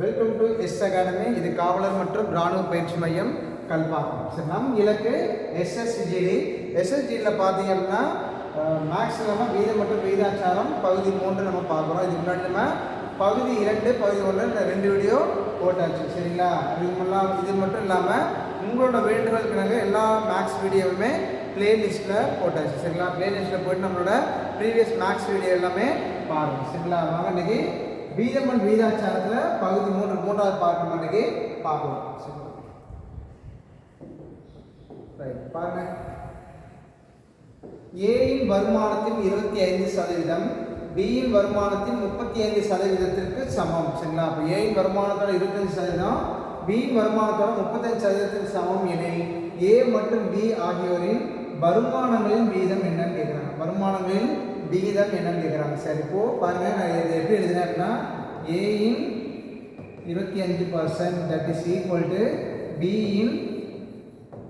Welcome to S academy இது காவலர் மற்றும் இராணுவ பயிற்சி மையம் கல்பாக்கம். சரி நம் இலக்கு எஸ்எஸ்ஜிடி எஸ்எஸ்ஜியில் பார்த்தீங்கன்னா அப்படின்னா மேக்ஸ் வீதம் மற்றும் வீதாச்சாரம் பகுதி மூன்று நம்ம பார்க்குறோம். இதுக்கு முன்னாடி நம்ம பகுதி இரண்டு பகுதி ஒன்று ரெண்டு வீடியோ போட்டாச்சு. சரிங்களா? இதுமெல்லாம் இது மட்டும் இல்லாமல் உங்களோட வேண்டுதலுக்கு எல்லா மேக்ஸ் வீடியோவுமே பிளேலிஸ்ட்டில் போட்டாச்சு. சரிங்களா? பிளேலிஸ்ட்டில் போயிட்டு நம்மளோட ப்ரீவியஸ் மேக்ஸ் வீடியோ எல்லாமே பாருங்கள் சரிங்களா? வாங்க இன்றைக்கி வீதமன் வீராச்சாரத்தில் பகுதி மூன்று மூன்றாவது பார்க்க இன்னைக்கு பார்ப்போம். ரைட் பாருங்க. ஏயின் வருமானத்தின் இருபத்தி ஐந்து சதவீதம் பியின் வருமானத்தின் முப்பத்தி ஐந்து சதவீதத்திற்கு சமம். சரிங்களா? அப்போ ஏயின் வருமானத்தோட இருபத்தஞ்சு சதவீதம் பியின் வருமானத்தோட முப்பத்தஞ்சு சதவீதத்திற்கு சமம் எனில் ஏ மற்றும் பி ஆகியோரின் வருமானங்களின் வீதம் என்னன்னு கேட்குறாங்க வருமானங்களின் விகிதம் என்னன்னு கேட்குறாங்க சரி இப்போ பாருங்க நான் இதை எப்படி எழுதினேன் அப்படின்னா ஏயின் இருபத்தி அஞ்சு percent that is equal to பியின்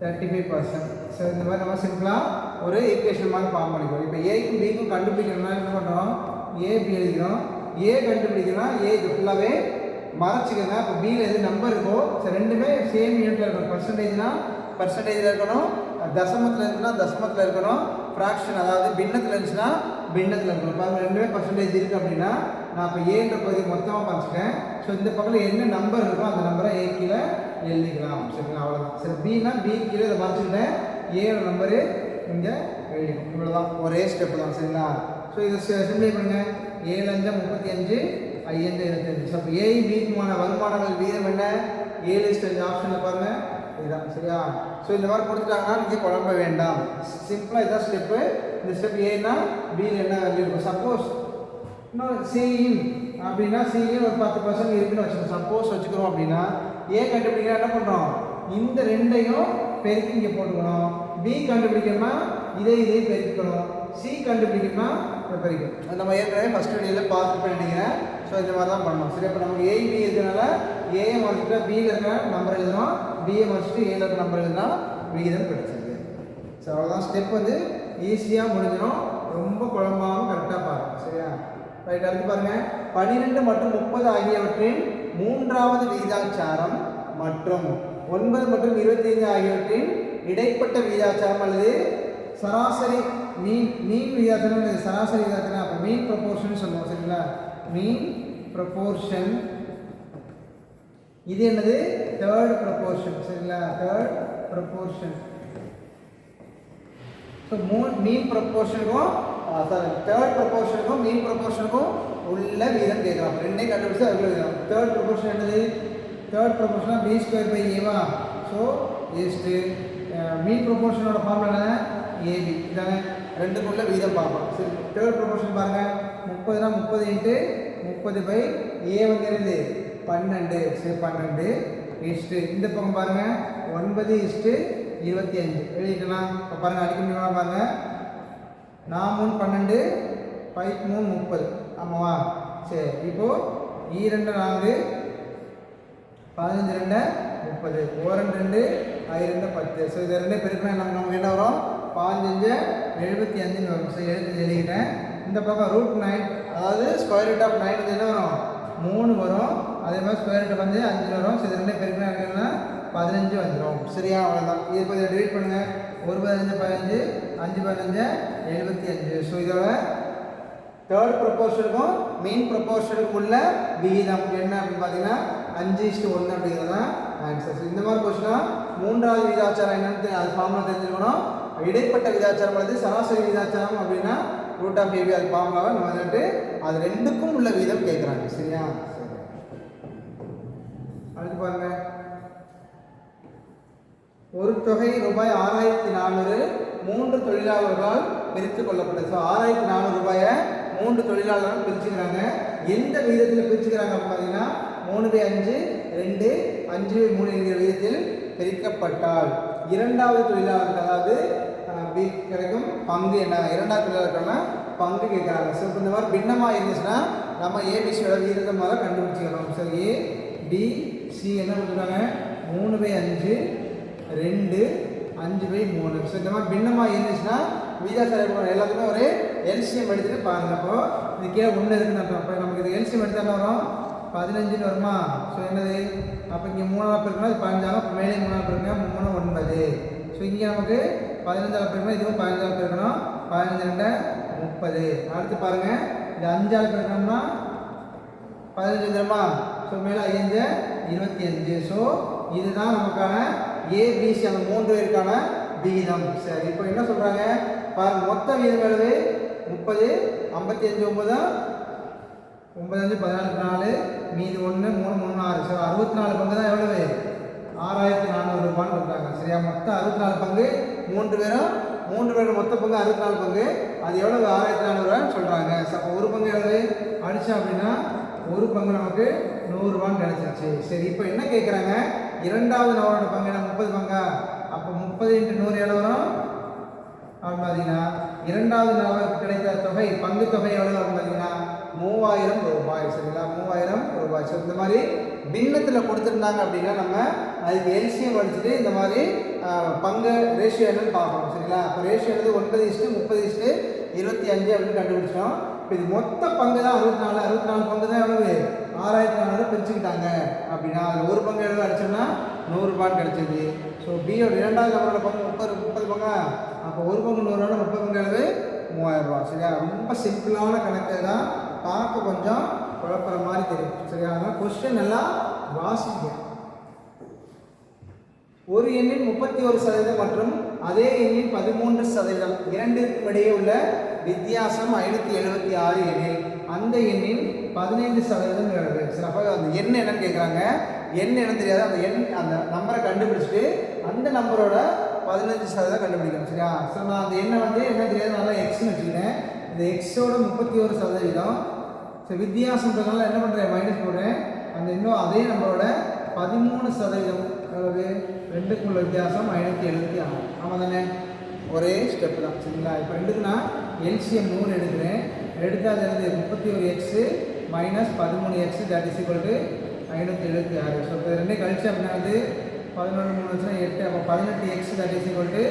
தேர்ட்டி ஃபைவ் பர்சன்ட் ஸோ இந்த மாதிரி நம்ம சிம்பிளாக ஒரு ஈக்குவேஷன் மாதிரி ஃபார்ம் பண்ணிக்கிறோம் இப்போ ஏக்கும் பிக்கும் கண்டுபிடிக்கணும்னா என்ன பண்ணுறோம்? ஏ பி எழுதிக்கிறோம் ஏ கண்டுபிடிக்கணும்னா ஏ இது ஃபுல்லாகவே மறைச்சிக்கோங்க. இப்போ பியில் எது நம்பர் இருக்கோ ஸோ ரெண்டுமே சேம் யூனிட்டில் இருக்கணும். பர்சன்டேஜ்னால் பர்சன்டேஜில் இருக்கணும். தசமத்தில் இருக்குன்னா தசமத்தில் இருக்கணும். ஃப்ராக்ஷன் அதாவது பின்னத்தில் இருந்துச்சுன்னா பின்னத்தில் இருக்கும். இப்போ ரெண்டுமே பர்சன்டேஜ் இருக்குது அப்படின்னா நான் இப்போ ஏன்ற பகுதி மொத்தமாக பார்த்துட்டேன். ஸோ இந்த பக்கத்தில் என்ன நம்பர் இருக்கோ அந்த நம்பரை ஏ கீழே எழுதிக்கலாம். சரிங்களா? அவ்வளோதான் சரி பின்னா பி கீழே இதை மறைச்சிக்கிட்டேன். ஏழு நம்பரு இங்கே இவ்வளோ இவ்வளோதான் ஒரே ஸ்டெப் தான். சரிங்களா? ஸோ இதை சிம்பிளை பண்ணுங்கள் ஏழு அஞ்சு முப்பத்தி அஞ்சு ஐந்து இருபத்தஞ்சு ஸோ அப்போ ஏஐ பிக்குமான வருமானங்கள் வீதம் என்ன? ஏழு ஸ்டெஞ்சு ஆப்ஷனில் பாருங்கள் இதுதான் சரியா? ஸோ இந்த மாதிரி கொடுத்துட்டாங்கன்னா நீங்கள் குழம்ப வேண்டாம். சிம்பிளாக இதான் ஸ்டெப்பு இந்த ஸ்டெப் ஏன்னா பியில் என்ன வேல்யூ இருக்கும்? சப்போஸ் இன்னும் சிஇன் அப்படின்னா சிஇன் ஒரு பத்து பர்சன்ட் இருக்குன்னு வச்சுக்கோங்க. சப்போஸ் வச்சுக்கிறோம் அப்படின்னா ஏ கண்டுபிடிக்க என்ன பண்ணுறோம் இந்த ரெண்டையும் பெருக்கி இங்கே போட்டுக்கணும். பி கண்டுபிடிக்கணும்னா இதே இதே பெருக்கணும். சி கண்டுபிடிக்கணும்னா பெருக்கணும். நம்ம ஏற்கனவே ஃபஸ்ட் வீடியோவில் பார்த்து நினைக்கிறேன் ஸோ இந்த மாதிரி தான் பண்ணணும். சரி இப்போ நமக்கு ஏ பி இருக்கிறனால ஏஏ மறைச்சிட்டு பியில் இருக்கிற நம்பர் எழுதணும் பிஏ மறைச்சிட்டு ஏல இருக்கிற விகிதம் கிடைச்சது ஸோ அவ்வளோதான் ஸ்டெப் வந்து ஈஸியாக முடிஞ்சிடும். ரொம்ப குழம்பாமல் கரெக்டாக பாருங்க. சரியா? ரைட் அடுத்து பாருங்கள் பன்னிரெண்டு மற்றும் முப்பது ஆகியவற்றின் மூன்றாவது விகிதாச்சாரம் மற்றும் ஒன்பது மற்றும் இருபத்தைந்து ஆகியவற்றின் இடைப்பட்ட விகிதாச்சாரம் அல்லது சராசரி மீன் மீன் விகிதாச்சாரம் சராசரி விகிதாச்சாரம் அப்போ மீன் ப்ரொபோர்ஷன் சொல்லுவோம் சரிங்களா? மீன் ப்ரொபோர்ஷன் இது என்னது? தேர்ட் ப்ரொபோர்ஷன் சரிங்களா? தேர்ட் ப்ரொபோர்ஷன் ஸோ மூ மீன் ப்ரொபோர்ஷனுக்கும் சாரி தேர்ட் ப்ரொபோர்ஷனுக்கும் மீன் ப்ரொபோர்ஷனுக்கும் உள்ள வீதம் கேட்கலாம். ரெண்டையும் கண்டுபிடிச்சு அதுக்குள்ள வீதம் தேர்ட் ப்ரொபோர்ஷன் என்னது? தேர்ட் ப்ரொபோர்ஷனாக பி ஸ்கொயர் பை ஏவா ஸோ ஏஸ்ட்டு மீன் ப்ரொபோர்ஷனோட ஃபார்ம் என்ன ஏபி இதானே? ரெண்டுக்குள்ள வீதம் பார்ப்போம். சரி. தேர்ட் ப்ரொபோர்ஷன் பாருங்கள் முப்பதுனா முப்பது இன்ட்டு முப்பது பை ஏ வந்து பன்னெண்டு சரி பன்னெண்டு. இஸ்ட்டு இந்த பக்கம் பாருங்கள் ஒன்பது இஸ்ட்டு இருபத்தி அஞ்சு எழுதிக்கலாம் இப்போ பாருங்கள் அடிக்க முடியுமா பாருங்கள் நான் மூணு பன்னெண்டு பைக் மூணு முப்பது. ஆமாவா? சரி இப்போது ஈரெண்டு நான்கு பதினஞ்சு ரெண்டு முப்பது. ஓ ரெண்டு ரெண்டு பத்து. ஸோ இது ரெண்டு பெருக்கணும் நம்ம நமக்கு என்ன வரும்? பதினஞ்சு எழுபத்தி அஞ்சுன்னு வரும். ஸோ எழுபத்தி எழுதிக்கிட்டேன். இந்த பக்கம் ரூட் நைன் அதாவது ஸ்கொயர் ரூட் ஆஃப் நைன் என்ன வரும்? மூணு வரும். அதே மாதிரி ஸ்கொயர் ரூட் வந்து அஞ்சு வரும். சரி ரெண்டு ரெண்டே பெருக்கணும் பதினஞ்சு வந்துடும் சரியா? அவ்வளோதான் இது இப்போ இதை டிவைட் பண்ணுங்கள் ஒரு பதினஞ்சு பதினஞ்சு அஞ்சு பதினஞ்சு எழுபத்தி அஞ்சு. ஸோ இதோட தேர்ட் ப்ரொப்போர்ஷனுக்கும் மெயின் ப்ரொப்போர்ஷனுக்கும் உள்ள விகிதம் என்ன அப்படின்னு பார்த்தீங்கன்னா அஞ்சு இஸ்டு ஒன்று அப்படிங்கிறது தான் ஆன்சர்ஸ் இந்த மாதிரி கொஸ்டினா மூன்றாவது விதாச்சாரம் என்னன்னு அது ஃபார்முலா தெரிஞ்சுக்கணும். இடைப்பட்ட விதாச்சாரம் அல்லது சராசரி விதாச்சாரம் அப்படின்னா ரூட் ஆஃப் ஏபி அது ஃபார்முலாவை நம்ம வந்துட்டு அது ரெண்டுக்கும் உள்ள விதம் கேட்குறாங்க சரியா? அடுத்து பாருங்க. ஒரு தொகை ரூபாய் ஆறாயிரத்தி நானூறு மூன்று தொழிலாளர்களால் பிரித்து கொள்ளப்பட்டது. ஸோ ஆறாயிரத்தி நானூறு ரூபாயை மூன்று தொழிலாளர்கள் பிரிச்சுக்கிறாங்க. எந்த விகிதத்தில் பிரிச்சுக்கிறாங்க பார்த்தீங்கன்னா மூணு பை அஞ்சு ரெண்டு அஞ்சு பை மூணு என்கிற விகிதத்தில் பிரிக்கப்பட்டால் இரண்டாவது தொழிலாளருக்கு அதாவது பி கிடைக்கும் பங்கு என்ன? இரண்டாவது தொழிலாளர்கள்னா பங்கு கேட்குறாங்க. ஸோ இந்த மாதிரி பின்னமாக இருந்துச்சுன்னா நம்ம ஏபிசியோட விகிதத்தை முதல்ல கண்டுபிடிச்சிக்கிறோம் சரி ஏ பி சி என்ன கொடுத்துருக்காங்க? மூணு பை அஞ்சு ரெண்டு அஞ்சு பை மூணு. ஸோ இந்த மாதிரி பின்னமாக இருந்துச்சுன்னா விகிதாச்சாரம் எல்லாத்துக்குமே ஒரு எல்சியம் எடுத்துட்டு பாருங்க அப்போ. இது கீழே ஒன்று இருக்குன்னு அர்த்தம். அப்போ நமக்கு இது எல்சியம் எடுத்தா என்ன வரும்? பதினஞ்சுன்னு வருமா? ஸோ என்னது? அப்போ இங்கே மூணாவது பெருக்கணும் அது பதினஞ்சாக அப்போ மேலே மூணாவது பெருக்கணும் மூணு ஒன்பது. ஸோ இங்கே நமக்கு பதினஞ்சாவது பெருக்கணும் இதுவும் பதினஞ்சாவது பெருக்கணும் பதினஞ்சு ரெண்டு முப்பது. அடுத்து பாருங்கள் இது அஞ்சாவது பெருக்கணும்னா பதினஞ்சு தரமா ஸோ மேலே ஐந்து இருபத்தி அஞ்சு. ஸோ இதுதான் நமக்கான ஏபிசி அந்த மூன்று பேருக்கான விகிதம். சரி இப்போ என்ன சொல்கிறாங்க பாருங்க மொத்த விகிதம் எழுது முப்பது ஐம்பத்தி அஞ்சு ஒம்பது ஒம்பது அஞ்சு பதினாலு நாலு மீதி ஒன்று மூணு மூணு ஆறு ஸோ அறுபத்தி நாலு பங்கு தான் எவ்வளவு? ஆறாயிரத்தி நானூறு ரூபான்னு சரியா மொத்தம் அறுபத்தி நாலு பங்கு மூன்று பேரும் மூன்று பேரும் மொத்த பங்கு அறுபத்தி நாலு பங்கு. அது எவ்வளவு? ஆறாயிரத்தி நானூறுவான்னு சொல்கிறாங்க ஸோ அப்போ ஒரு பங்கு எவ்வளவு? அடித்தோம் அப்படின்னா ஒரு பங்கு நமக்கு நூறுரூவான்னு கிடச்சிருச்சு. சரி இப்போ என்ன கேட்குறாங்க இரண்டாவது நபரோட பங்கு என்ன? முப்பது பங்கா? அப்போ முப்பது இன்ட்டு நூறு எவ்வளோ வரும்? அப்படின்னு பார்த்தீங்கன்னா இரண்டாவது நபர் கிடைத்த தொகை பங்கு தொகை எவ்வளோ அப்படின்னு பார்த்தீங்கன்னா மூவாயிரம் ரூபாய். சரிங்களா? மூவாயிரம் ரூபாய். ஸோ இந்த மாதிரி பின்னத்தில் கொடுத்துருந்தாங்க அப்படின்னா நம்ம அதுக்கு எல்சியம் அடிச்சுட்டு இந்த மாதிரி பங்கு ரேஷியோ என்னன்னு பார்க்கணும் சரிங்களா? அப்போ ரேஷியோ என்னது? ஒன்பது இஷ்டு முப்பது இஷ்டு இருபத்தி அஞ்சு அப்படின்னு கண்டுபிடிச்சோம். இப்போ இது மொத்த பங்கு தான் அறுபத்தி நாலு அறுபத்தி நாலு பங்கு தான் எவ்வளவு? ஆறாயிரத்தி நாலு பிரிச்சுக்கிட்டாங்க. அப்படின்னா அதில் ஒரு பங்கு எவ்வளோ அடிச்சோம்னா நூறுரூபான்னு கிடச்சிது. ஸோ பியோட இரண்டாவது அவரோட பங்கு முப்பது முப்பது பங்கா? அப்போ ஒரு பங்கு நூறுரூவா முப்பது பங்கு எவ்வளவு? மூவாயிரம் ரூபா சரியா? ரொம்ப சிம்பிளான கணக்கு தான் பார்க்க கொஞ்சம் குழப்புற மாதிரி தெரியும். சரியா? அதனால் கொஸ்டின் எல்லாம் வாசிங்க. ஒரு எண்ணின் முப்பத்தி ஒரு சதவீதம் மற்றும் அதே எண்ணின் பதிமூன்று சதவீதம் இரண்டிற்கும் இடையே உள்ள வித்தியாசம் ஐநூற்றி எழுபத்தி ஆறு எண்ணில் அந்த எண்ணின் பதினைந்து சதவீதம் எவ்வளவு சிறப்பாக அந்த எண் என்னன்னு கேட்குறாங்க எண் என்ன தெரியாது. அந்த எண் அந்த நம்பரை கண்டுபிடிச்சிட்டு அந்த நம்பரோட பதினஞ்சு சதவீதம் கண்டுபிடிக்கணும். சரியா? ஸோ நான் அந்த எண்ணை வந்து என்ன தெரியாது. நல்லா எக்ஸ்னு வச்சுக்கிறேன் இந்த எக்ஸோட முப்பத்தி ஒரு சதவீதம். ஸோ வித்தியாசன்றதுனால என்ன பண்ணுறேன் மைனஸ் போடுறேன். அந்த இன்னும் அதே நம்பரோட பதிமூணு சதவீதம் எவ்வளவு ரெண்டுக்குள்ள வித்தியாசம் ஐநூற்றி எழுபத்தி ஆறு. ஆமாம் தானே? ஒரே ஸ்டெப் தான். சரிங்களா? இப்போ ரெண்டுக்குன்னா எல்சிஎம் நூறு எடுக்கிறேன். எடுத்து அது முப்பத்தி ஒரு எக்ஸு மைனஸ் பதிமூணு x that is equal to ஐநூற்றி எழுபத்தி ஆறு. ஸோ இப்போ ரெண்டே கழிச்சு அப்படின்னா வந்து பதினொன்று மூணு வருஷம் எட்டு. அப்போ பதினெட்டு x that is equal to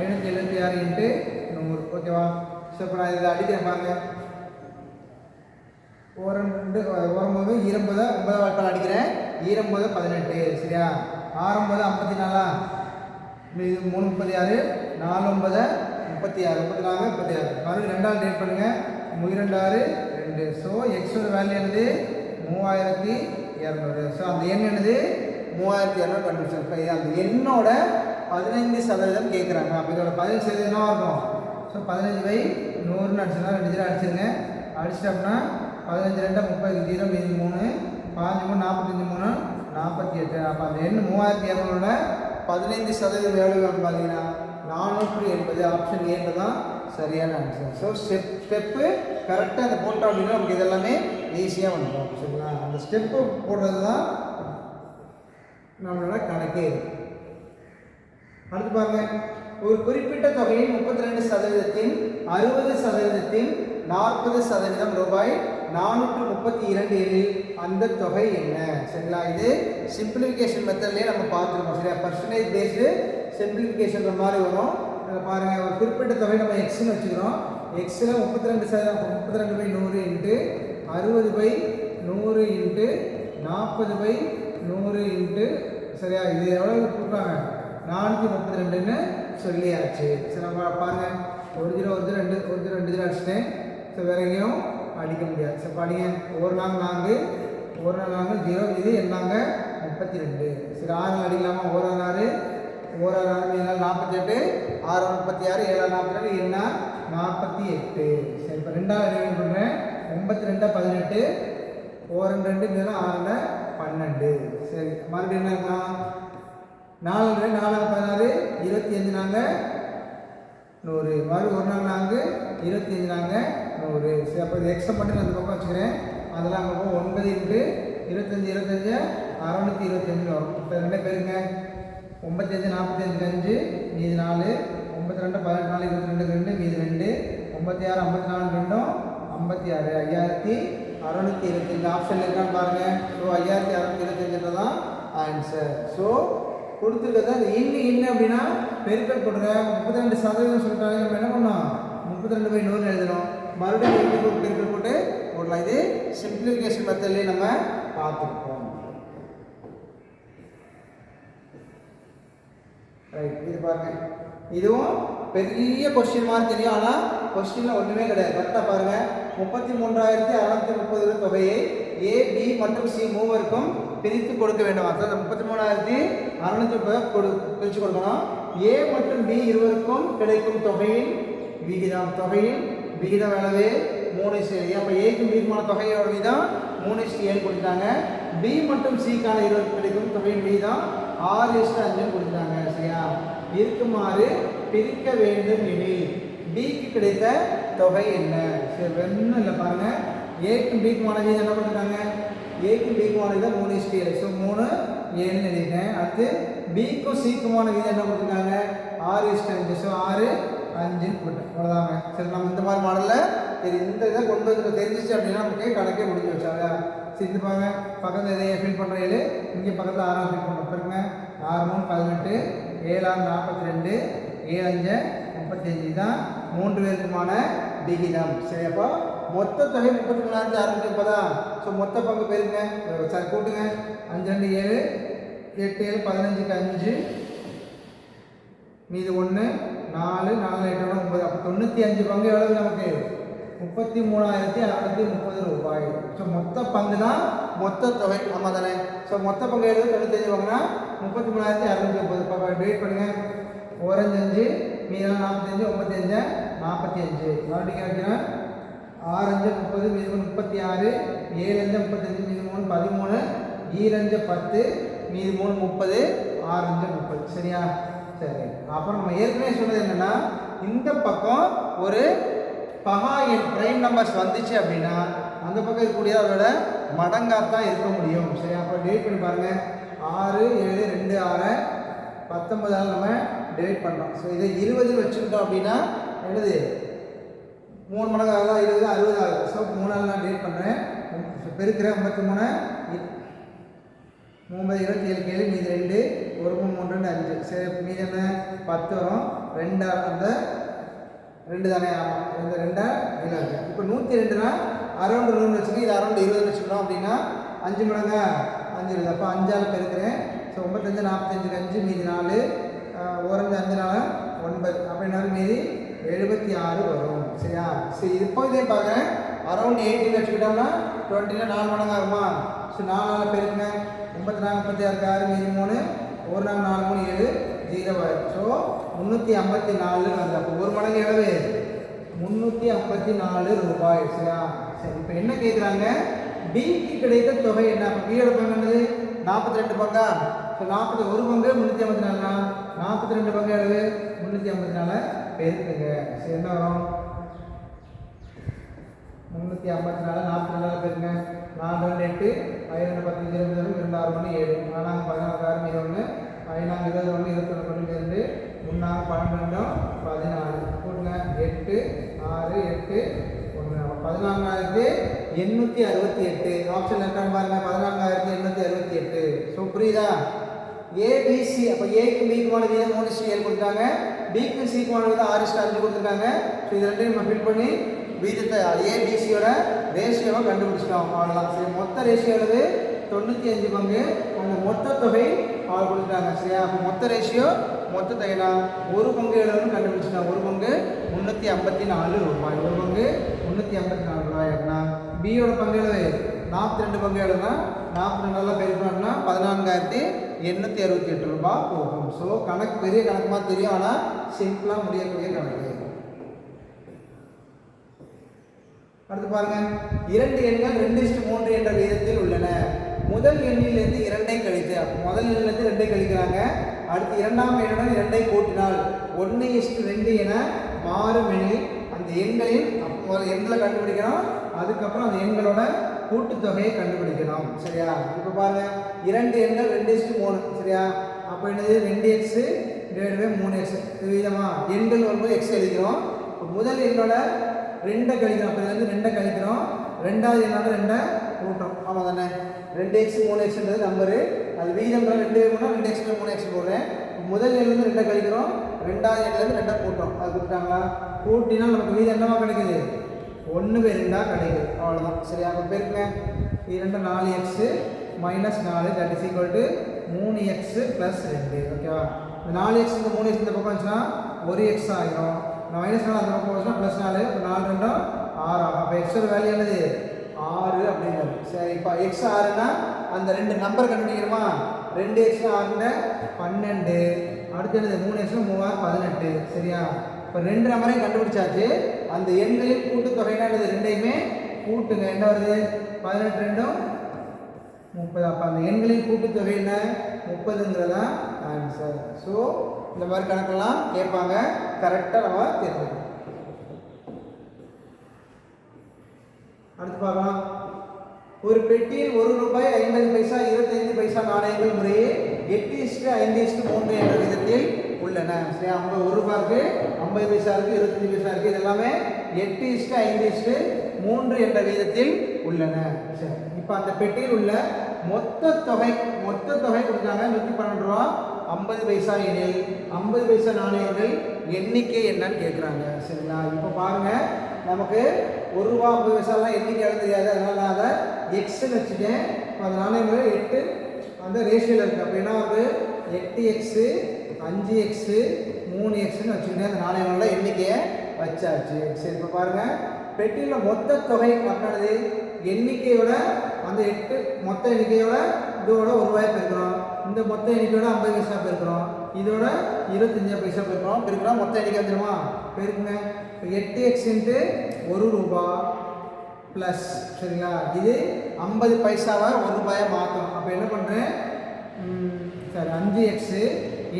ஐநூற்றி எழுபத்தி ஆறு இன்ட்டு நூறு. ஓகேவா ஸோ இப்போ நான் இதை அடிக்கிறேன் பாருங்கள் ஓரம் ரெண்டு ஓரம்போது ஈரம்போது ஒன்பது வாய்ப்பால் அடிக்கிறேன். ஈரம்போது பதினெட்டு. சரியா? ஆரம்போது ஐம்பத்தி நாலா? இது மூணு முப்பத்தி ஆறு. நாலு ஒன்பது முப்பத்தி ஆறு முப்பத்தி நாலு முப்பத்தி ஆறு. பதினஞ்சு ரெண்டாவது டேட் பண்ணுங்கள் இரண்டாறு ரெண்டு. ஸோ எக்ஸோட வேல்யூ என்னது? மூவாயிரத்தி இரநூறு. ஸோ அந்த எண் என்னது? மூவாயிரத்தி இரநூறு கண்டுபிடிச்சோம் இப்போ அந்த எண்ணோட பதினைந்து சதவீதம் கேட்குறாங்க அப்போ இதோட பதினஞ்சு சதவீதம் என்னவா இருக்கும்? ஸோ பதினஞ்சு பை நூறுன்னு அடிச்சுனா ரெண்டு ஜீரோ அடிச்சிருங்க. அடிச்சிட்டோம்னா பதினஞ்சு ரெண்டு முப்பது ஜீரோ மீதி மூணு பதினஞ்சு மூணு நாற்பத்தஞ்சு மூணு நாற்பத்தி எட்டு. அப்போ அந்த எண் மூவாயிரத்தி இரநூறுல பதினைந்து சதவீதம் எவ்வளோ பார்த்தீங்கன்னா நானூற்று எண்பது ஆப்ஷன் ஏன்னு தான் சரியான ஆன்சர் ஸோ ஸ்டெப் ஸ்டெப்பு கரெக்டாக அந்த போட்டோம் அப்படின்னா நமக்கு இதெல்லாமே ஈஸியாக வந்துடும் சரிங்களா? அந்த ஸ்டெப்பு போடுறது தான் நம்மளோட கணக்கே அடுத்து பாருங்க. ஒரு குறிப்பிட்ட தொகையின் முப்பத்தி ரெண்டு சதவீதத்தின் அறுபது சதவீதத்தின் நாற்பது சதவீதம் ரூபாய் நானூற்று முப்பத்தி இரண்டு எழில் அந்த தொகை என்ன? சரிங்களா? இது சிம்பிளிஃபிகேஷன் மெத்தட்லேயே நம்ம பார்த்துருக்கோம். சரியா? பர்சன்டேஜ் பேஸ்டு சிம்பிளிஃபிகேஷன் மாதிரி வரும். இதில் பாருங்கள் ஒரு குறிப்பிட்ட தொகை நம்ம எக்ஸ்னு வச்சுக்கிறோம். எக்ஸில் முப்பத்தி ரெண்டு சதவீதம் முப்பத்தி ரெண்டு பை நூறு இன்ட்டு அறுபது பை நூறு இன்ட்டு நாற்பது பை நூறு இன்ட்டு சரியா? இது எவ்வளோ கொடுக்குறாங்க? நானூற்றி முப்பத்தி ரெண்டுன்னு சொல்லியாச்சு. சரி நம்ம பாருங்கள் ஒரு ஜீரோ ஒரு ஜீரோ ரெண்டு ஒரு ஜீரோ ரெண்டு ஜீரோ அடிச்சிட்டேன். ஸோ வேற எங்கேயும் அடிக்க முடியாது. சரி படிங்க ஒரு நாள் நான்கு ஒரு நாள் நான்கு ஜீரோ இது என்னாங்க? முப்பத்தி ரெண்டு. சரி ஆறு நாள் அடிக்கலாமா? ஒரு ஆறு ஒரு ஆறு ஏழு நாற்பத்தி எட்டு ஆறு முப்பத்தி ஆறு ஏழு நாற்பத்தி ரெண்டு என்ன நாற்பத்தி எட்டு சரி இப்போ ரெண்டாவது என்ன பண்ணுறேன் எண்பத்தி ரெண்டா பதினெட்டு ஓரம் ரெண்டு மீதம் ஆறில் பன்னெண்டு. சரி மறுபடியும் என்ன இருக்கலாம் நாலு ரெண்டு நாலாவது பதினாறு இருபத்தி அஞ்சு நாங்கள் நூறு. மறுபடியும் ஒரு நாள் நான்கு இருபத்தி அஞ்சு நாங்கள் நூறு. சரி அப்போ இது எக்ஸ்ட்ரா மட்டும் நான் அந்த பக்கம் வச்சுக்கிறேன். அதெல்லாம் அங்கே போகும். ஒன்பது இன்ட்டு இருபத்தஞ்சி இருபத்தஞ்சு அறநூற்றி இருபத்தஞ்சு வரும். இப்போ ரெண்டு பேருங்க. ஒம்பத்தஞ்சு நாற்பத்தஞ்சு அஞ்சு மீதி நாலு ஒம்பத்தி ரெண்டு பதினெட்டு நாலு இருபத்தி ரெண்டு ரெண்டு மீதி ரெண்டு ஐம்பத்தி ஆறு ஐம்பத்தி நாலு ரெண்டும் ஐம்பத்தி ஆறு ஐயாயிரத்தி அறநூற்றி இருபத்தஞ்சு. ஆப்ஷன் இருக்கான்னு பாருங்கள் ஸோ ஐயாயிரத்தி அறநூற்றி இருபத்தஞ்சுன்றது தான் ஆன்சர் ஸோ கொடுத்துருக்கிறது அந்த இன்னும் இன்னும் அப்படின்னா பெருக்கல் கொடுங்க. முப்பத்தி ரெண்டு சதவீதம் சொல்லிட்டாங்க நம்ம என்ன பண்ணோம் முப்பத்தி ரெண்டு பை நூறு எழுதணும். மறுபடியும் போட்டு பெருக்கல் போட்டு போடலாம். இது சிம்பிளிஃபிகேஷன் மெத்தட்லேயே நம்ம பார்த்துருக்கோம் ரைட் இது பாருங்க. இதுவும் பெரிய கொஸ்டின் மார்க் தெரியும். ஆனால் கொஸ்டினில் ஒன்றுமே கிடையாது. கரெக்டாக பாருங்க. முப்பத்தி மூன்றாயிரத்தி அறநூற்றி முப்பது தொகையை ஏ பி மற்றும் சி மூவருக்கும் பிரித்து கொடுக்க வேண்டும். அதாவது முப்பத்தி மூணாயிரத்தி அறநூற்றி முப்பது கொடு பிரித்து கொடுக்கணும். ஏ மற்றும் பி இருவருக்கும் கிடைக்கும் தொகையின் விகிதம். தொகையின் விகிதம் அளவு மூணு சரி அப்போ ஏக்கும் பிக்குமான தொகையோட விகிதம்? மூணு இஸ்டு ஏழு கொடுத்தாங்க பி மற்றும் சிக்கான இருவருக்கு கிடைக்கும் தொகையின் விகிதம் ஆறு இஸ்டு அஞ்சுன்னு கொடுத்தாங்க சரியா இருக்குமாறு பிரிக்க வேண்டும் எனில் பிக்கு கிடைத்த தொகை என்ன? சரி ஒன்றும் இல்லை பாருங்க. ஏக்கும் பிக்கு மாணவி என்ன கொடுத்தாங்க ஏக்கும் மானேஜ் தான் மூணு இஸ்டி ஏழு ஸோ மூணு ஏழுன்னு எழுதிட்டேன். அடுத்து பிக்கும் சிக்குமான விகிதம் என்ன கொடுத்துருக்காங்க ஆறு இஸ்டி அஞ்சு ஸோ ஆறு அஞ்சுன்னு போட்டேன். அவ்வளோதாங்க சரி நம்ம இந்த மாதிரி மாடலில் சரி இந்த இதை கொண்டு வந்து தெரிஞ்சிச்சு அப்படின்னா நமக்கு கணக்கே முடிஞ்சு வச்சாங்க சரி இது பாருங்க. பக்கத்தில் இதையே ஃபில் பண்ணுற ஏழு. இங்கே பக்கத்தில் ஆறாம் ஃபில் பண்ணுறோம் பாருங்க. ஆறு மூணு பதினெட்டு. ஏழாறு நாற்பத்தி ரெண்டு ஏழு அஞ்சு முப்பத்தி அஞ்சு தான் மூன்று பேருக்குமான விகிதம். சரி அப்போ மொத்த தொகை முப்பத்தி மூணாயிரத்தி அறுநூத்தி முப்பதா? ஸோ மொத்த பங்கு பெருங்க சார் கூட்டுங்க. அஞ்சு ரெண்டு ஏழு எட்டு ஏழு பதினஞ்சுக்கு அஞ்சு. மீது ஒன்று நாலு நாலு எட்டு ஒன்று ஒன்பது அப்போ தொண்ணூற்றி அஞ்சு பங்கு எவ்வளவு நமக்கு? முப்பத்தி மூணாயிரத்தி அறநூற்றி முப்பது ரூபாய். ஸோ மொத்த பங்கு தான் மொத்த தொகை. ஆமாம் தானே? ஸோ மொத்த பங்கு எழுபது தொண்ணூத்தஞ்சு வாங்கினா முப்பத்தி மூணாயிரத்தி அறுநூத்தி முப்பது. ரூபாய் டிவைட் பண்ணுங்க. ஓரஞ்சஞ்சு மீதம் நாற்பத்தஞ்சு ஒம்பத்தி அஞ்சு நாற்பத்தி அஞ்சு மறுபடியும் வைக்கிறேன் ஆறஞ்சு முப்பது மீதம் மூணு முப்பத்தி ஆறு. ஏழு அஞ்சு முப்பத்தஞ்சு மீது மூணு பதிமூணு. ஈரஞ்சு பத்து. மீது மூணு முப்பது. ஆறஞ்சு முப்பது. சரியா? சரி. அப்புறம் நம்ம ஏற்கனவே சொன்னது என்னென்னா இந்த பக்கம் ஒரு பகா என் பிரைம் நம்பர்ஸ் வந்துச்சு அப்படின்னா அந்த பக்கம் இருக்கக்கூடிய அதோட மடங்காக தான் இருக்க முடியும். சரி அப்போ டேட் பண்ணி பாருங்க. ஆறு ஏழு ரெண்டு ஆறு பத்தொன்பதால் நம்ம டெலிட் பண்ணுறோம் ஸோ இதை இருபது வச்சுக்கிட்டோம் அப்படின்னா என்னது? மூணு மடங்கு ஆகுதா இருபது அறுபது ஆகுது ஸோ மூணால் நான் டேட் பண்ணுறேன் பெருக்கிறேன் ஐம்பத்தி மூணு மூணு இருபத்தி ஏழு கேள்வி மீதி ரெண்டு ஒரு மூணு மூணு ரெண்டு அஞ்சு. சரி மீது என்ன? பத்து வரும். ரெண்டு அந்த ரெண்டு தானே? ஆமாம் இந்த ரெண்டா? இருபது இப்போ நூற்றி ரெண்டுனா அரௌண்டு நூறு வச்சுக்கோங்க இது அரௌண்டு இருபது வச்சுக்கணும் அப்படின்னா அஞ்சு மடங்கா அஞ்சு இருபது அப்போ அஞ்சால் பெருக்கிறேன். ஸோ ஒம்பத்தஞ்சு நாற்பத்தஞ்சு அஞ்சு மீதி நாலு ஓரஞ்சு அஞ்சு நாள் ஒன்பது. அப்போ என்ன மீதி? எழுபத்தி ஆறு வரும். சரியா? சரி இப்போ இதே பார்க்குறேன்? அரௌண்ட் எயிட்டின்னு வச்சுக்கிட்டோம்னா டுவெண்ட்டினா நாலு மடங்கு ஆகுமா ஸோ நாலு நாள் பெருக்குங்க. முப்பத்தி நாலு முப்பத்தி ஆறுக்கு ஆறு மீதி மூணு ஒரு நாள் நாலு மூணு ஏழு ஜீரோ முந்நூற்றி ஐம்பத்தி நாலு அந்த ஒரு மடங்கு எவ்வளவு? முந்நூற்றி ஐம்பத்தி நாலு ரூபாய் சரியா சரி இப்போ என்ன கேட்குறாங்க பிக்கு கிடைத்த தொகை என்ன? அப்போ பியோட பங்கு என்னது? நாற்பத்தி ரெண்டு பங்கா? இப்போ நாற்பத்தி ஒரு பங்கு முந்நூற்றி ஐம்பத்தி நாலுனா நாற்பத்தி ரெண்டு பங்கு எவ்வளவு? முந்நூற்றி ஐம்பத்தி நாலு. பெருக்குங்க சரி என்ன வரும்? முந்நூற்றி ஐம்பத்தி நாலு நாற்பத்தி நாலு பேருங்க. நாலு ரெண்டு எட்டு ஐநூறு பத்து இருபது ஒன்று இரண்டு ஆறு மணி ஏழு நாலாங்க பதினாறு ஆறு மீது ஒன்று ஐநாங்க இருபது ஒன்று இருபத்தொன்று பன்னெண்டு ரெண்டு முன்னாங்க பன்னெண்டும் பதினாலு கூட்டுங்க எட்டு ஆறு எட்டு ஒன்று. பதினான்காயிரத்தி எண்ணூற்றி அறுபத்தி எட்டு ஆப்ஷன் இருக்கான்னு பாருங்க. பதினான்காயிரத்தி எண்ணூற்றி அறுபத்தி எட்டு ஸோ புரியுதா ஏபிசி அப்போ ஏக்கு பிக்குமான வீதம் மூணு ஸ்ரீ ஏழு கொடுத்தாங்க பிக்கு சிக்குமான வீதம் ஆறு ஸ்டார் அஞ்சு கொடுத்துருக்காங்க. ஸோ இது ரெண்டையும் நம்ம ஃபில் பண்ணி வீதத்தை ஏபிசியோட ரேஷியோவை கண்டுபிடிச்சிட்டோம். அவ்வளோதான் சரி மொத்த ரேஷியோ தொண்ணூற்றி அஞ்சு பங்கு. அந்த மொத்த தொகை அவர் கொடுத்துட்டாங்க. சரியா? அப்போ மொத்த ரேஷியோ மொத்த தொகைனா ஒரு பங்கு எவ்வளோன்னு கண்டுபிடிச்சிட்டாங்க ஒரு பங்கு முந்நூற்றி ஐம்பத்தி நாலு ரூபாய். ஒரு பங்கு முந்நூற்றி ஐம்பத்தி நாலு ரூபாய் அப்படின்னா பியோட பங்கு எழுது நாற்பத்தி ரெண்டு பங்கு எழுதுனா நாற்பத்தி ரெண்டு நாளில் பெருக்கணும்னா பதினான்காயிரத்தி எண்ணூற்றி அறுபத்தி எட்டு ரூபாய் போகும். ஸோ கணக்கு பெரிய கணக்குமா தெரியும் ஆனால் சிம்பிளாக முடியக்கூடிய கணக்கு. அடுத்து பாருங்க. இரண்டு எண்கள் ரெண்டு இஸ்டு மூன்று என்ற விகிதத்தில் உள்ளன. முதல் எண்ணிலிருந்து இரண்டை கழித்து அப்போ முதல் எண்ணிலிருந்து ரெண்டை கழிக்கிறாங்க. அடுத்து இரண்டாம் எண்ணுடன் இரண்டை கூட்டினால் ஒன்று இஷ்டு ரெண்டு என மாறும் எனில் அந்த எண்களின் அப்போ எண்களை கண்டுபிடிக்கணும். அதுக்கப்புறம் அந்த எண்களோட கூட்டுத்தொகையை கண்டுபிடிக்கணும். சரியா? இப்போ பாருங்க. இரண்டு எண்கள் ரெண்டு இஷ்டு மூணு. சரியா? அப்போ என்னது? ரெண்டு எக்ஸு டிவைட் பை மூணு எக்ஸ் விதமா எண்கள் வரும்போது எக்ஸ் எழுதிக்கிறோம் இப்போ முதல் எண்ணோட ரெண்டை கழிக்கிறோம். அப்போ இதுலேருந்து ரெண்டை கழிக்கிறோம். ரெண்டாவது எண்ணோட ரெண்டை கூட்டம். ஆமாம் தானே ரெண்டு எக்ஸ் மூணு எக்ஸ்ன்றது நம்பரு அது வீதம்னா ரெண்டு வேணும்னா ரெண்டு எக்ஸ் மூணு எக்ஸ் போடுறேன். முதல் எண்ணிலேருந்து ரெண்டை கழிக்கிறோம். ரெண்டாவது எண்ணிலேருந்து ரெண்டை போட்டோம். அது கொடுத்தாங்களா கூட்டினா நமக்கு வீதம் என்னவா கிடைக்குது? ஒன்று பை ரெண்டாக கிடைக்குது. அவ்வளோதான் சரி அப்போ பேருங்க இரண்டு நாலு எக்ஸு மைனஸ் நாலு தட் இஸ் ஈக்குவல் டு மூணு எக்ஸு ப்ளஸ் ரெண்டு. ஓகேவா இந்த நாலு எக்ஸ் இந்த மூணு எக்ஸ் இந்த பக்கம் வந்துச்சுன்னா ஒரு எக்ஸ் ஆகிடும் மைனஸ் நாலு அந்த பக்கம் வந்துச்சுன்னா ப்ளஸ் நாலு. இப்போ நாலு ரெண்டும் ஆறு ஆகும் அப்போ எக்ஸோட வேல்யூ என்னது? ஆறு அப்படிங்கிறது சரி இப்போ எக்ஸ் ஆறுனா அந்த ரெண்டு நம்பர் கண்டுபிடிக்கணுமா ரெண்டு எக்ஸ் ஆறுன பன்னெண்டு. அடுத்து என்னது மூணு எக்ஸ் மூவாறு பதினெட்டு. சரியா? இப்போ ரெண்டு நம்பரையும் கண்டுபிடிச்சாச்சு. அந்த எண்களின் கூட்டுத்தொகைனா என்னது? ரெண்டையுமே கூட்டுங்க. என்ன வருது? பதினெட்டு ரெண்டும் முப்பது. அப்போ அந்த எண்களின் கூட்டுத்தொகை என்ன? முப்பதுங்கிறதா ஆன்சர் ஸோ இந்த மாதிரி கணக்கெல்லாம் கேட்பாங்க. கரெக்டாக நம்ம தெரிஞ்சுக்கணும் அடுத்து பார்க்கலாம். ஒரு பெட்டியில் ஒரு ரூபாய் ஐம்பது பைசா இருபத்தைந்து பைசா நாணயங்கள் முறையே எட்டு இஷ்டு ஐந்து இஷ்டு மூன்று என்ற விதத்தில் உள்ளன. சரி அவங்க ஒரு ரூபாய்க்கு ஐம்பது பைசா இருக்குது இருபத்தஞ்சு பைசா இருக்குது இது எல்லாமே எட்டு இஷ்டு ஐந்து இஷ்டு மூன்று என்ற விதத்தில் உள்ளன. சரி இப்போ அந்த பெட்டியில் உள்ள மொத்த தொகை மொத்த தொகை கொடுத்தாங்க. நூற்றி பன்னெண்டு ரூபா ஐம்பது பைசா எனில் ஐம்பது பைசா நாணயங்கள் எண்ணிக்கை என்னன்னு கேட்குறாங்க சரிங்களா? இப்போ பாருங்க நமக்கு ஒரு ரூபா ஐம்பது பைசாலாம் எண்ணிக்கை தெரியாது. அதனால நான் அதை எக்ஸ்ன்னு வச்சுட்டேன். இப்போ அந்த நாணயங்கள் எட்டு அந்த ரேஷியோவில் இருக்குது அப்போ என்ன வந்து எட்டு எக்ஸு அஞ்சு எக்ஸு மூணு எக்ஸ்ன்னு வச்சுக்கிட்டேன். அந்த நாணயங்களோட எண்ணிக்கையை வச்சாச்சு. சரி இப்போ பாருங்கள் பெட்டியில் மொத்த தொகை அப்படின்னது எண்ணிக்கையோட அந்த எட்டு மொத்த எண்ணிக்கையோட இதோட ஒரு ரூபாய் பெருக்கிறோம். இந்த மொத்த எண்ணிக்கையோட ஐம்பது பைசா பெருக்கிறோம். இதோட இருபத்தஞ்சு பைசா பெருக்கிறோம். பெருக்கிறோம் மொத்த எண்ணிக்கை வந்துடுமா பெருக்குங்க. எட்டு எக்ஸ் இன்ட்டு ஒரு ரூபா ப்ளஸ் சரிங்களா? இது ஐம்பது பைசாவை ஒரு ரூபாயை மாற்றணும் அப்போ என்ன பண்ணுறேன் சரி அஞ்சு எக்ஸு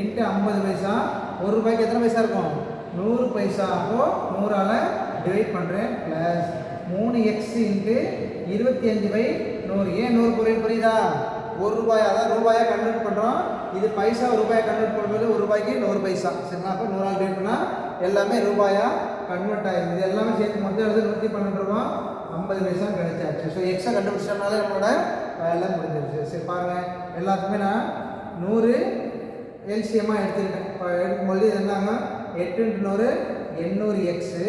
இன்ட்டு ஐம்பது பைசா. ஒரு ரூபாய்க்கு எத்தனை பைசா இருக்கும்? நூறு பைசா. அப்போது நூறால் டிவைட் பண்ணுறேன் ப்ளஸ் மூணு எக்ஸ் இன்ட்டு இருபத்தி அஞ்சு பை நூறு. ஏன் நூறு குறையும் புரியுதா? ஒரு ரூபாய் அதான் ரூபாயாக கன்வெர்ட் பண்ணுறோம் இது பைசா ரூபாயை கன்வெர்ட் பண்ணுறது ஒரு ரூபாய்க்கு நூறு பைசா. சரிங்களா? அப்போ நூறால் டிவைட் பண்ணால் எல்லாமே ரூபாயா கன்வெர்ட் ஆகிடுது இது எல்லாமே சேர்த்து மொத்தம் எழுது நூற்றி பன்னெண்டு ரூபா ஐம்பது பைசா கிடைச்சாச்சு. ஸோ எக்ஸை கண்டுபிடிச்சோம்னாலே நம்மளோட வேலை முடிஞ்சிருச்சு. சரி பாருங்கள் எல்லாத்துக்குமே நான் நூறு எல்சிஎம்மாக எடுத்துக்கிட்டேன். இப்போ எடுக்கும்பொழுது இது என்னங்க எட்டு நூறு எண்ணூறு எக்ஸு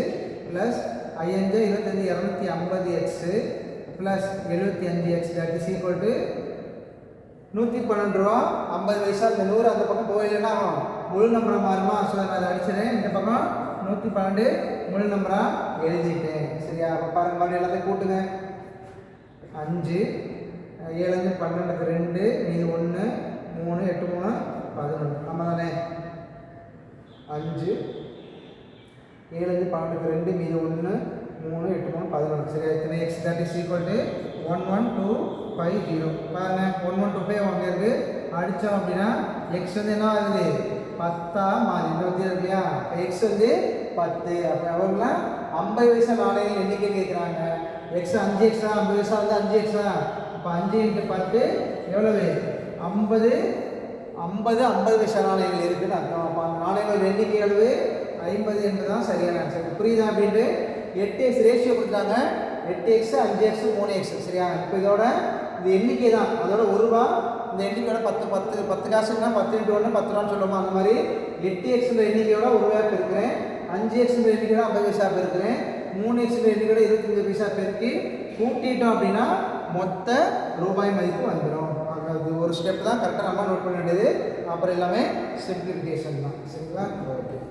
ப்ளஸ் ஐயஞ்சு இருபத்தஞ்சி இரநூத்தி ஐம்பது எக்ஸு ப்ளஸ் எழுபத்தி அஞ்சு x that is equal to நூற்றி பன்னெண்டு ரூபா ஐம்பது பைசா இந்த நூறு அந்த பக்கம் போயிடலன்னா முழு நம்பராக மாறுமா? ஸோ நான் அதை அடிச்சிடறேன். இந்த பக்கம் நூற்றி பன்னெண்டு முழு நம்பராக எழுதிட்டேன். சரியா? அப்போ பாருங்க பாருங்க எல்லாத்தையும் கூட்டுங்க. அஞ்சு ஏழஞ்சு பன்னெண்டுக்கு ரெண்டு மீது ஒன்று மூணு எட்டு மூணு பதினொன்று. ஆமாம் தானே அஞ்சு ஏழஞ்சு பன்னெண்டுக்கு ரெண்டு மீது ஒன்று மூணு எட்டு மூணு பதினொன்று. சரியா? இத்தனை x thirty equal to one one two five zero பாருங்க ஒன் ஒன் டூ ஃபைவ் அங்கே இருக்குது அடித்தோம் அப்படின்னா எக்ஸ் வந்து என்ன ஆகுது? பத்தா மாறி இல்லையா எக்ஸ் வந்து பத்து. அப்போ எவ்வளோனா ஐம்பது வயசா நாணயங்கள் எண்ணிக்கை கேட்குறாங்க. எக்ஸ் அஞ்சு எக்ஸா ஐம்பது வயசாக வந்து அஞ்சு எக்ஸா இப்போ அஞ்சு இன்ட்டு பத்து எவ்வளவு? ஐம்பது. ஐம்பது ஐம்பது வயசு நாணயங்கள் இருக்குதுன்னு அர்த்தம். அப்போ அந்த நாணயங்கள் எண்ணிக்கை அளவு ஐம்பது என்பது தான் சரியான ஆன்சர் புரியுதா அப்படின்ட்டு? எட்டு எக்ஸ் ரேஷியோ கொடுத்தாங்க எட்டு எக்ஸ் அஞ்சு எக்ஸ் மூணு எக்ஸ் சரியா? இப்போ இதோட இது எண்ணிக்கை தான். அதோட ஒரு ரூபா இந்த எண்ணிக்கையோட பத்து பத்து பத்து காசுன்னா பத்து இன்ட்டு ஒன்று பத்து ரூபான்னு சொல்லுவோம். அந்த மாதிரி எட்டு எக்ஸ்ன்ற எண்ணிக்கையோட ஒரு ரூபாய் பெருக்கிறேன் அஞ்சு எக்ஸ்ன்ற எண்ணிக்கையோட ஐம்பது பைசா பெருக்கிறேன் மூணு எக்ஸ்ன்ற எண்ணிக்கையோட இருபத்தஞ்சு பைசா பெருக்கி கூட்டிட்டோம் அப்படின்னா மொத்த ரூபாய் மதிப்பு வந்துடும் அது ஒரு ஸ்டெப் தான். கரெக்டாக நம்ம நோட் பண்ண வேண்டியது. அப்புறம் எல்லாமே சிம்பிளிஃபிகேஷன் தான். சரிங்களா? ஓகே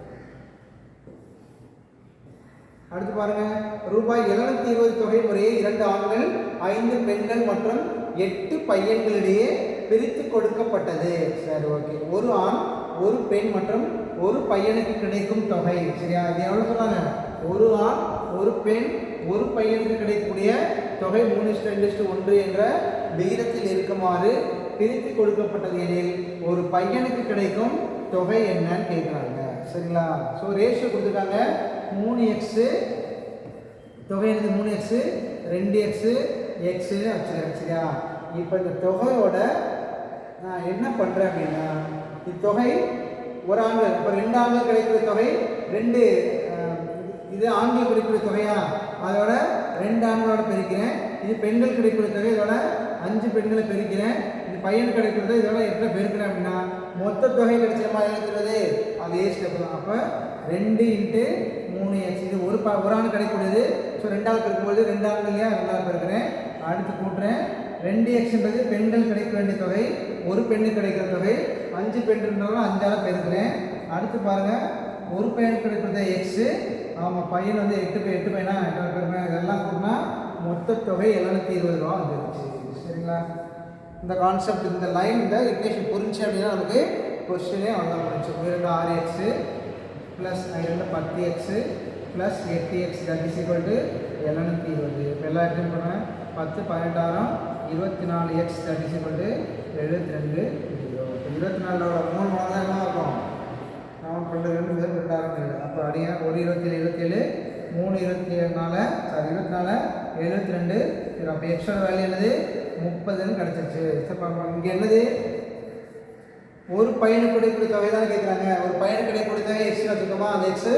அடுத்து பாருங்க. ரூபாய் எழுநூத்தி இருபது தொகை முறையே இரண்டு ஆண்கள் ஐந்து பெண்கள் மற்றும் எட்டு பையன்களிடையே பிரித்து கொடுக்கப்பட்டது. சரி ஓகே ஒரு ஆண் ஒரு பெண் மற்றும் ஒரு பையனுக்கு கிடைக்கும் தொகை. சரியா? இது எவ்வளோ சொன்னாங்க? ஒரு ஆண் ஒரு பெண் ஒரு பையனுக்கு கிடைக்கக்கூடிய தொகை மூணு இஸ்டு ரெண்டு இஸ்டு ஒன்று என்ற விகிதத்தில் இருக்குமாறு பிரித்து கொடுக்கப்பட்டது எனில் ஒரு பையனுக்கு கிடைக்கும் தொகை என்னன்னு கேட்குறாங்க. சரிங்களா? ஸோ ரேஷியோ கொடுத்துருக்காங்க மூணு எக்ஸு தொகை எனக்கு மூணு எக்ஸு ரெண்டு எக்ஸு எக்ஸுன்னு வச்சுக்கிறேன் சரியா? இப்போ இந்த தொகையோட நான் என்ன பண்ணுறேன் அப்படின்னா இத்தொகை ஒரு ஆண்கள் இப்போ ரெண்டு ஆண்கள் கிடைக்கிற தொகை ரெண்டு இது ஆண்கள் கிடைக்கிற தொகையா? அதோட ரெண்டு ஆண்களோட பெருக்கிறேன். இது பெண்கள் கிடைக்கிற தொகை இதோட அஞ்சு பெண்களை பெருக்கிறேன். இது பையன் கிடைக்கிறத இதோட எட்டை பெருக்கிறேன் அப்படின்னா மொத்த தொகை கிடைச்ச மாதிரி இருக்கிறது அதே ஸ்டெப் தான். அப்போ ரெண்டு இன்ட்டு மூணு எக்ஸ் இது ஒரு ப ஒரு ஆண்டு கிடைக்கக்கூடியது. ஸோ ரெண்டாவது பெருக்கும்போது ரெண்டு ஆள் இல்லையா ரெண்டாவது பெருக்கிறேன். அடுத்து கூட்டுறேன். ரெண்டு எக்ஸ்ன்றது பெண்கள் கிடைக்க வேண்டிய தொகை. ஒரு பெண்ணுக்கு கிடைக்கிற தொகை அஞ்சு பெண் இருந்தாலும் அஞ்சால் பெருக்கிறேன். அடுத்து பாருங்கள் ஒரு பையன் கிடைக்கிறது எக்ஸு ஆமாம் பையன் வந்து எட்டு பை எட்டு பையனா எட்டாவது பெருமை. இதெல்லாம் கூட்டினா மொத்த தொகை எழுநூத்தி இருபது ரூபா வந்துருச்சு. சரிங்களா? இந்த கான்செப்ட் இந்த லைன் இந்த இக்வேஷன் புரிஞ்சு அப்படின்னா நமக்கு கொஸ்டினே அவ்வளோ முடிஞ்சு இரண்டு ஆறு எக்ஸு ப்ளஸ் இரண்டு பத்து எக்ஸு ப்ளஸ் எட்டு x that is equal to எழுநூத்தி இருபது. இப்போ எல்லா இடத்தையும் போடுறேன் பத்து பன்னெண்டாயிரம் இருபத்தி நாலு x that is equal to எழுபத்தி ரெண்டு. ஜீரோ இப்போ இருபத்தி நாலோட மூணு மணி தான் என்ன இருக்கும் நான் பண்ணுறது ரெண்டு பேர் ரெண்டாயிரம் ஏழு அப்போ அடியா ஒரு இருபத்தேழு இருபத்தேழு மூணு இருபத்தி நாலு சாரி இருபத்தி நாலு எழுபத்தி ரெண்டு. அப்போ எக்ஸ்ட்ரா வேல்யூ என்னது? முப்பதுன்னு கிடச்சிருச்சு. சரி இங்கே என்னது? ஒரு பையனுக்கு கிடைக்கக்கூடிய தொகை தான் கேட்குறாங்க ஒரு பையனுக்கு கிடைக்கக்கூடிய தொகை எக்ஸ் வச்சுக்கோமா அந்த எக்ஸ்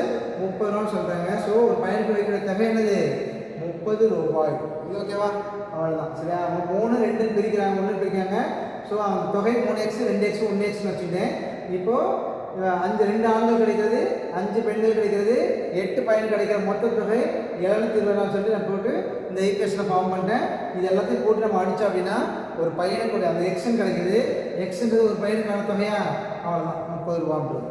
முப்பது ரூபான்னு சொல்கிறாங்க ஸோ ஒரு பையனுக்கு கிடைக்கக்கூடிய தொகை என்னது? முப்பது ரூபாய். இது ஓகேவா அவ்வளோதான் சரியா? அவங்க மூணு ரெண்டு பிரிக்கிறாங்க. ஒன்று பிரிக்கிறாங்க. ஸோ அந்த தொகை மூணு எக்ஸ் ரெண்டு எக்ஸ் ஒன்று எக்ஸ்னு வச்சுக்கிட்டேன். இப்போது அஞ்சு ரெண்டு ஆண்கள் கிடைக்கிறது அஞ்சு பெண்கள் கிடைக்கிறது எட்டு பையன் கிடைக்கிற மொத்த தொகை எழுநூத்தி இருபதாம் சொல்லி நான் போட்டு இந்த ஈக்குவேஷனை ஃபார்ம் பண்ணிட்டேன். இது எல்லாத்தையும் போட்டு நம்ம அடித்தோம் அப்படின்னா ஒரு பையனுக்கு அந்த எக்ஸன் கிடைக்கிது. எக்ஸுன்றது ஒரு பையனுக்கான தொகையா? அவ்வளோதான் முப்பது ரூபான்றது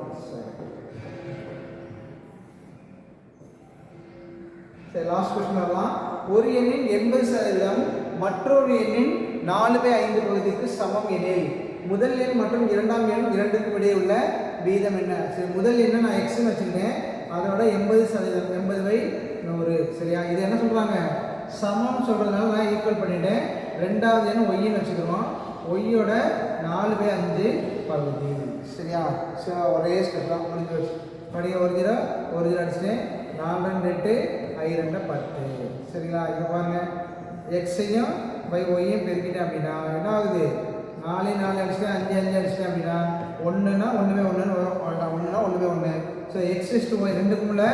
சரி. லாஸ்ட் கொஸ்டின் வரலாம் ஒரு எண்ணின் எண்பது சதவீதம் மற்றொரு எண்ணின் நாலு பை ஐந்து பகுதிக்கு சமம் எனில் முதல் எண் மற்றும் இரண்டாம் எண் இரண்டுக்கும் இடையே உள்ள வீதம் என்ன? சரி முதல் எண்ணை நான் எக்ஸ்னு வச்சுருக்கேன் அதோட எண்பது சதவீதம் எண்பது பை நூறு. சரியா? இது என்ன சொல்கிறாங்க சமம்னு சொல்கிறதுனால நான் ஈக்குவல் பண்ணிட்டேன். ரெண்டாவது எண் ஒய்ன்னு வச்சுக்கிறோம். ஒய்யோட நாலு பை அஞ்சு பகுதி. சரியா? ஸோ ஒரே ஸ்டெப் தான். முடிஞ்சு வச்சு படிக்க ஒரு ஜீரோ ஒரு ஜீரோ அடிச்சிட்டேன். நாலு ரெண்டு எட்டு ஐ ரெண்டு பத்து. சரிங்களா? இது பாருங்க. எக்ஸையும் பை ஒய்யும் பெருக்கிட்டேன் அப்படின்னா என்ன ஆகுது நாலு நாலு அடிச்சிட்டேன் அஞ்சு அஞ்சு அடிச்சிட்டேன் அப்படின்னா ஒன்றுனா ஒன்றுமே ஒன்றுன்னு வரும். ஒன்றுனா ஒன்றுமே ஒன்று so X is to Y ரெண்டுக்குள்ள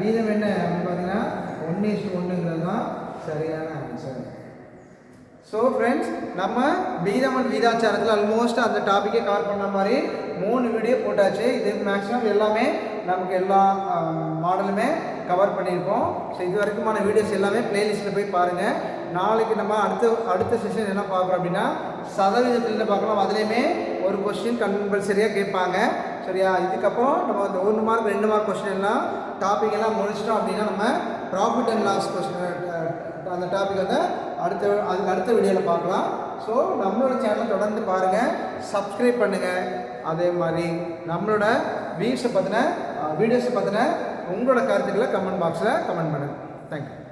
வீதம் என்ன அப்படின்னு பார்த்தீங்கன்னா ஒன்று இஸ்டு ஒன்றுங்கிறது தான் சரியான ஆன்சர் ஸோ ஃப்ரெண்ட்ஸ் நம்ம வீதம் அண்ட் வீதாச்சாரத்தில் ஆல்மோஸ்ட் அந்த டாப்பிக்கே கவர் பண்ண மாதிரி மூணு வீடியோ போட்டாச்சு. இது மேக்ஸிமம் எல்லாமே நமக்கு எல்லா மாடலுமே கவர் பண்ணியிருக்கோம். ஸோ இது வரைக்குமான வீடியோஸ் எல்லாமே பிளேலிஸ்ட்டில் போய் பாருங்கள் நாளைக்கு நம்ம அடுத்த அடுத்த செஷன் என்ன பார்க்குறோம் அப்படின்னா சதவீதத்தில் பார்க்கலாம். அதுலேயுமே ஒரு கொஸ்டின் கம்பல்சரியாக கேட்பாங்க. சரியா? இதுக்கப்புறம் நம்ம அந்த ஒன்று மார்க் ரெண்டு மார்க் கொஸ்டின் எல்லாம் டாபிக் எல்லாம் முடிச்சிட்டோம் அப்படின்னா நம்ம ப்ராஃபிட் அண்ட் லாஸ் கொஸ்டின் அந்த டாபிக் வந்து அடுத்த அதுக்கு அடுத்த வீடியோவில் பார்க்கலாம். ஸோ நம்மளோட சேனலை தொடர்ந்து பாருங்கள் சப்ஸ்கிரைப் பண்ணுங்கள் அதே மாதிரி நம்மளோட வியூஸை பற்றின வீடியோஸை பற்றின உங்களோட கருத்துக்களை கமெண்ட் பாக்ஸில் கமெண்ட் பண்ணுங்கள் தேங்க்யூ